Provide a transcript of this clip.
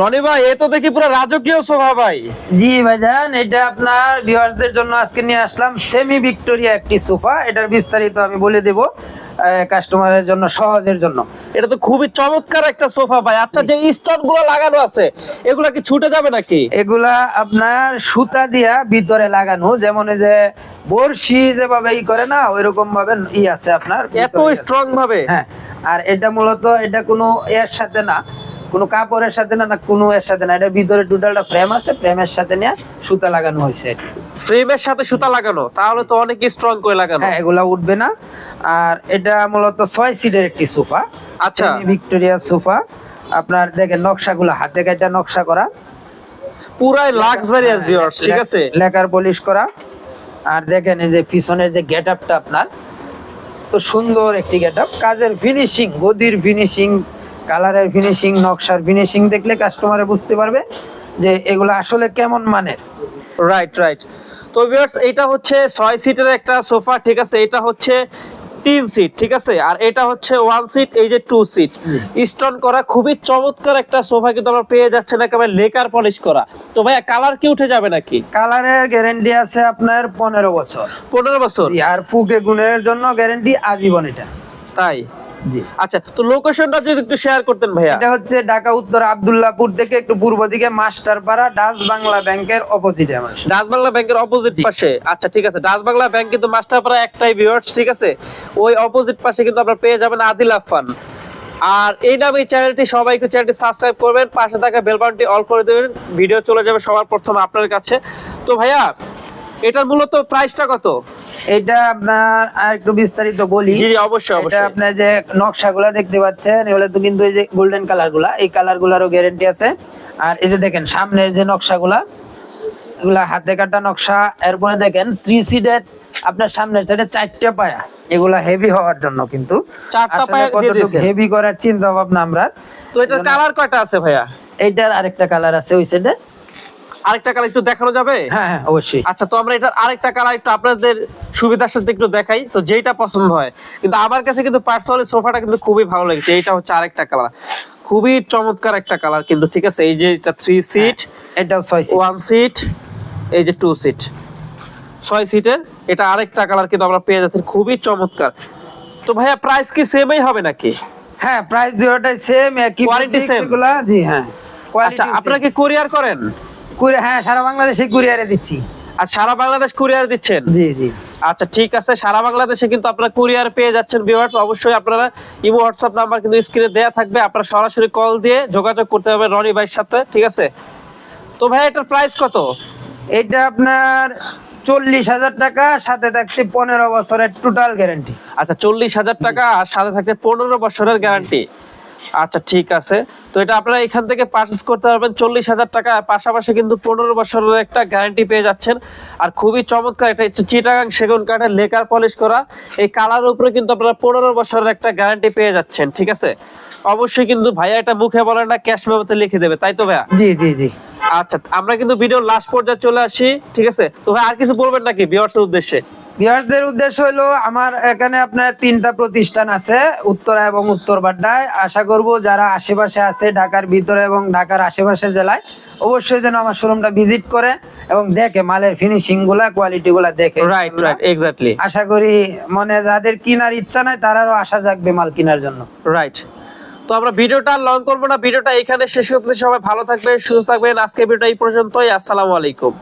রনি ভাই এ তো দেখি পুরো রাজকীয় শোভা ভাই। জি ভাইজান এটা আপনার ভিউয়ারদের জন্য আজকে নিয়ে আসলাম সেমি ভিক্টোরিয়া একটি সোফা এটার বিস্তারিত আমি বলে দেব কাস্টমারের জন্য সহজের জন্য। এটা তো খুবই চমৎকার একটা সোফা ভাই। আচ্ছা যে স্টোনগুলো লাগানো আছে এগুলা কি ছুটে যাবে নাকি? এগুলা আপনার সুতা দিয়া ভিতরে লাগানো যেমন এই যে বর্ষি যেভাবে ই করে না ওইরকম ভাবে ই আছে আপনার এত স্ট্রং ভাবে? হ্যাঁ আর এটা মূলত এটা কোনো এর সাথে না কোনো কাপড়ের সাথে না না কোনো এর সাথে না। এটা ভিতরে টোটালটা ফ্রেম আছে ফ্রেমের সাথে নিয়ে সুতা লাগানো হয়েছে। এটা। ফ্রেমের সাথে সুতা লাগানো? তাহলে তো অনেক স্ট্রং করে লাগানো। হ্যাঁ এগুলা উঠবে না। আর এটা মূলত ছয় সিটের একটি সোফা। আচ্ছা। Victoria sofa. আপনার দেখেন নকশাগুলো হাতে কাটা নকশা করা। পুরাই লাক্সারিয়াস ভিউয়ার্স ঠিক আছে? লেকার পলিশ করা। আর দেখেন এই যে পিছনের যে গেট আপটা আপনার তো সুন্দর একটি গেট আপ কাজের ফিনিশিং গদির ফিনিশিং কালারের ফিনিশিং নকশার ফিনিশিং দেখলে কাস্টমারে বুঝতে পারবে যে এগুলো আসলে কেমন মানের। রাইট রাইট তো ভিউয়ার্স এটা হচ্ছে ছয় সিটের একটা সোফা ঠিক আছে? এটা হচ্ছে তিন সিট ঠিক আছে? আর এটা হচ্ছে ওয়ান সিট এই যে টু সিট স্টোন করা খুবই চমৎকার একটা সোফা কিন্তু আমরা পেয়ে যাচ্ছেন একেবারে লেকার পলিশ করা। তো ভাইয়া কালার কি উঠে যাবে নাকি? কালারের গ্যারেন্টি আছে আপনার পনেরো বছর। পনেরো বছর? আর ফুকে গুণের জন্য গ্যারেন্টি আজীবন এটা। তাই? আচ্ছা তো লোকেশনটা যদি একটু শেয়ার করতেন ভাইয়া। এটা হচ্ছে ঢাকা উত্তর আব্দুল্লাহপুর থেকে একটু পূর্ব দিকে মাস্টারপাড়া ডাচ বাংলা ব্যাংকের অপোজিটে আমার। ডাচ বাংলা ব্যাংকের অপোজিট পাশে। আচ্ছা ঠিক আছে। ডাচ বাংলা ব্যাংক কিন্তু মাস্টারপাড়া একটাই ভিউয়ার্স ঠিক আছে? ওই অপোজিট পাশে কিন্তু আপনারা পেয়ে যাবেন আদিল আফান আর এই নামে এই চ্যানেলটি সবাই একটু চ্যানেলটি সাবস্ক্রাইব করবেন পাশে থাকা বেল বাটনটি অল করে দেবেন। ভিডিও চলে যাবে সবার প্রথম আপনার কাছে। তো ভাইয়া এটার মূলত প্রাইসটা কত? এটা আপনার আর একটু বিস্তারিত বলি। জি জি অবশ্যই এটা আপনার যে নকশাগুলা দেখতে পাচ্ছেন এগুলো তো কিন্তু এই যে গোল্ডেন এই গ্যারেন্টি আছে। আর এই যে দেখেন সামনের যে নকশাগুলা এগুলা হাতে কাটা নকশা এরপরে দেখেন থ্রি সিটের আপনার সামনের সাইডে চারটে পায়া। এগুলা হেভি হওয়ার জন্য কিন্তু। চারটা পায়া হেভি করার চিন্তা ভাবনা আমরা। তো এটার কালার কয়টা আছে ভাইয়া? এইটার আরেকটা কালার আছে ওই সাইডে আরেকটা কালার একটু দেখানো যাবে? হ্যাঁ হ্যাঁ অবশ্যই। আচ্ছা তো আমরা এটার আরেকটা কালার একটু আপনাদের সুবিধার সাথে একটু দেখাই তো যেটা পছন্দ হয়। কিন্তু আমার কাছে কিন্তু পার্সোনালি সোফাটা কিন্তু খুবই ভালো লেগেছে এইটা হচ্ছে আরেকটা কালার খুবই চমৎকার একটা কালার কিন্তু ঠিক আছে? এই যে এটা থ্রি সিট এটাও ছয় সিট ওয়ান সিট এই যে টু সিট ছয় সিটের এটা আরেকটা কালার কিন্তু আমরা পেয়ে যাচ্ছি খুবই চমৎকার। তো ভাইয়া প্রাইস কি সেমই হবে নাকি? হ্যাঁ প্রাইস দুটোটাই সেম একই same? এগুলা জি হ্যাঁ। আচ্ছা আপনারা কি কুরিয়ার করেন? কুরিয়ার হ্যাঁ সারা বাংলাদেশে কুরিয়ারে দিচ্ছি। আর সারা বাংলাদেশ কুরিয়ার দিচ্ছেন? জি জি। আচ্ছা ঠিক আছে সারা বাংলাদেশে কিন্তু আপনারা কুরিয়ার পেয়ে যাচ্ছেন ভিউয়ার্স অবশ্যই আপনারা ইমো হোয়াটসঅ্যাপ নাম্বার কিন্তু স্ক্রিনে দেয়া থাকবে। আপনারা সরাসরি কল দিয়ে যোগাযোগ করতে হবে রনি ভাইয়ের সাথে ঠিক আছে? তো ভাই এটার প্রাইস কত? এটা আপনার চল্লিশ হাজার টাকা সাথে থাকছে পনেরো বছরের টোটাল গ্যারান্টি আচ্ছা চল্লিশ হাজার টাকা আর সাথে থাকছে পনেরো বছরের গ্যারান্টি আচ্ছা ঠিক আছে। তো এটা আপনারা এখান থেকে পারচেস করতে পারবেন চল্লিশ হাজার টাকা। আর পাশাপাশি কিন্তু পনেরো বছরের একটা গ্যারান্টি পেয়ে যাচ্ছেন। আর খুবই চমৎকার এটা হচ্ছে চিটাগাং সেগুন কাঠের লেকার পলিশ করা। এই কালার উপরে কিন্তু আপনারা পনেরো বছরের একটা গ্যারান্টি পেয়ে যাচ্ছেন ঠিক আছে? অবশ্যই কিন্তু ভাইয়া এটা মুখে বলেন না ক্যাশ মেমোতে লিখে দেবে তাই তো ভাইয়া? জি জি জি। আচ্ছা আমরা কিন্তু ভিডিও লাস্ট পর্যায়ে চলে আসি ঠিক আছে? তো ভাই আর কিছু বলবেন নাকি ভিউয়ার্সের উদ্দেশ্যে? বিহারদের উদ্দেশ্য হলো আমার এখানে আপনার তিনটা প্রতিষ্ঠান আছে উত্তরা এবং উত্তর বাড্ডায়। আশা করব যারা আশেপাশে আছে ঢাকার ভিতরে এবং ঢাকার আশেপাশে জেলায় অবশ্যই যেন আমার শোরুমটা ভিজিট করে এবং দেখে মালের ফিনিশিংগুলা কোয়ালিটি গুলা দেখে। রাইট রাইট এক্স্যাক্টলি আশা করি মনে যাদের কেনার ইচ্ছা নাই তারারও আশা জাগবে মাল কেনার জন্য। রাইট তো আমরা ভিডিওটা লং করব না ভিডিওটা এখানে শেষ করতে সবাই ভালো থাকবেন সুস্থ থাকবেন। আজকে ভিডিওটা এই পর্যন্তই। আসসালামু আলাইকুম।